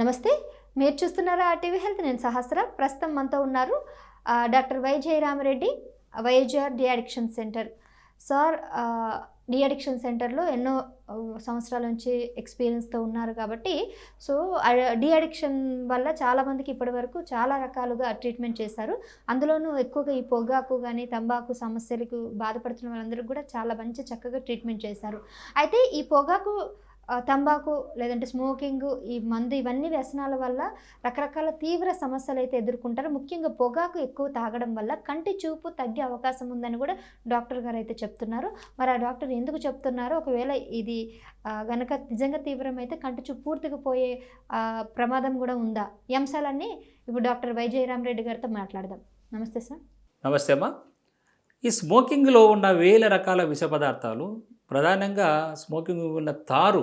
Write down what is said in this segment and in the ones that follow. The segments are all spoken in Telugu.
నమస్తే. మీరు చూస్తున్నారా టీవీ హెల్త్ నేను సహస్ర. ప్రస్తుతం మనతో ఉన్నారు doctor Y Jayaramareddy వైజార్ de addiction center. Sir deaddiction de addiction సెంటర్లో ఎన్నో సంవత్సరాల నుంచి ఎక్స్పీరియన్స్తో ఉన్నారు కాబట్టి సో డియాడిక్షన్ వల్ల చాలామందికి ఇప్పటి వరకు చాలా రకాలుగా ట్రీట్మెంట్ చేశారు. అందులోనూ ఎక్కువగా ఈ పొగాకు కానీ తంబాకు సమస్యలకు బాధపడుతున్న వాళ్ళందరికీ కూడా చాలా మంచి చక్కగా ట్రీట్మెంట్ చేశారు. అయితే ఈ పొగాకు తంబాకు లేదంటే స్మోకింగ్ ఈ మందు ఇవన్నీ వ్యసనాల వల్ల రకరకాల తీవ్ర సమస్యలు అయితే ఎదుర్కొంటారు. ముఖ్యంగా పొగాకు ఎక్కువ తాగడం వల్ల కంటి చూపు తగ్గే అవకాశం ఉందని కూడా డాక్టర్ గారు అయితే చెప్తున్నారు. మరి ఆ డాక్టర్ ఎందుకు చెప్తున్నారో? ఒకవేళ ఇది గనక నిజంగా తీవ్రమైతే కంటి చూపు పూర్తిగా పోయే ప్రమాదం కూడా ఉందా? ఈ అంశాలన్నీ ఇప్పుడు డాక్టర్ వై జయరామ్ రెడ్డి గారితో మాట్లాడదాం. నమస్తే సార్. నమస్తే అమ్మా. ఈ స్మోకింగ్లో ఉన్న వేల రకాల విష పదార్థాలు ప్రధానంగా స్మోకింగ్ ఉన్న తారు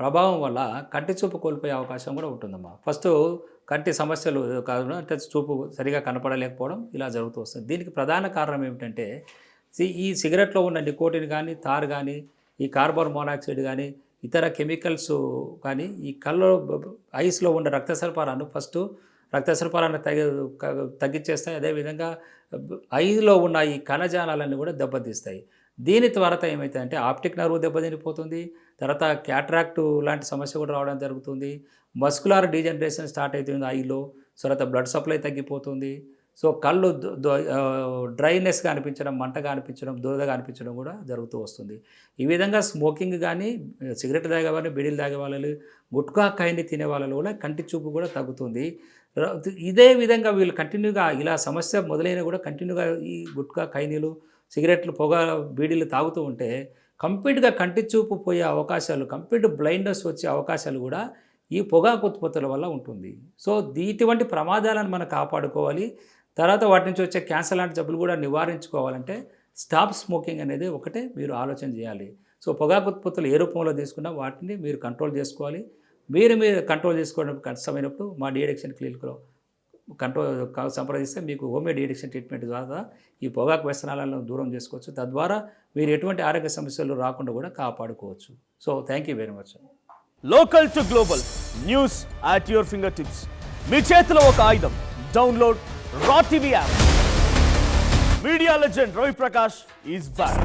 ప్రభావం వల్ల కంటి చూపు కోల్పోయే అవకాశం కూడా ఉంటుందమ్మా. ఫస్ట్ కంటి సమస్యలు కాదు అంటే చూపు సరిగా కనపడలేకపోవడం ఇలా జరుగుతూ వస్తుంది. దీనికి ప్రధాన కారణం ఏమిటంటే ఈ సిగరెట్లో ఉన్న నికోటిన్ కానీ తారు కానీ ఈ కార్బన్ మోనాక్సైడ్ కానీ ఇతర కెమికల్స్ కానీ ఈ కళ్ళలో ఐస్లో ఉన్న రక్త సరఫరాను ఫస్ట్ రక్త సరఫరాను తగ్గి తగ్గించేస్తాయి. అదేవిధంగా ఐలో ఉన్న ఈ కణజాలాలన్నీ కూడా దెబ్బతీస్తాయి. దీని తర్వాత ఏమవుతుందంటే ఆప్టిక్ నర్వ్ దెబ్బతినిపోతుంది. తర్వాత క్యాట్రాక్ట్ లాంటి సమస్య కూడా రావడం జరుగుతుంది. మస్కులార్ డీజనరేషన్ స్టార్ట్ అవుతుంది ఐలో. సో తర్వాత బ్లడ్ సప్లై తగ్గిపోతుంది. సో కళ్ళు డ్రైనెస్గా అనిపించడం మంటగా అనిపించడం దురదగా అనిపించడం కూడా జరుగుతూ వస్తుంది. ఈ విధంగా స్మోకింగ్ కానీ సిగరెట్ తాగే వాళ్ళు బీడీలు తాగే వాళ్ళు గుట్కా కాయని తినే వాళ్ళలో కూడా కంటి చూపు కూడా తగ్గుతుంది. ఇదే విధంగా వీళ్ళు కంటిన్యూగా ఇలా సమస్య మొదలైన కూడా కంటిన్యూగా ఈ గుట్కా కైనీలు సిగరెట్లు పొగ బీడీలు తాగుతూ ఉంటే కంప్లీట్గా కంటి చూపు పోయే అవకాశాలు కంప్లీట్ బ్లైండ్నెస్ వచ్చే అవకాశాలు కూడా ఈ పొగాకు ఉత్పత్తుల వల్ల ఉంటుంది. సో ఇటువంటి ప్రమాదాలను మనం కాపాడుకోవాలి. తర్వాత వాటి నుంచి వచ్చే క్యాన్సర్ లాంటి జబ్బులు కూడా నివారించుకోవాలంటే స్టాప్ స్మోకింగ్ అనేది ఒకటే మీరు ఆలోచన చేయాలి. సో పొగాకు ఉత్పత్తులు ఏ రూపంలో తీసుకున్నా వాటిని మీరు కంట్రోల్ చేసుకోవాలి. మీరు మీరు కంట్రోల్ చేసుకోవడం కష్టమైనప్పుడు మా డిఎడిక్షన్ క్లినిక్లో కంట్రోల్ సంప్రదిస్తే మీకు హోమియో ఎడిక్షన్ ట్రీట్మెంట్ ద్వారా ఈ పొగాకు వ్యసనాలను దూరం చేసుకోవచ్చు. తద్వారా మీరు ఎటువంటి ఆరోగ్య సమస్యలు రాకుండా కూడా కాపాడుకోవచ్చు. So thank you very much local to global news at your finger tips మీ చేతిలో ఒక ఆయుధం. Download R TV app media legend Ravi Prakash is back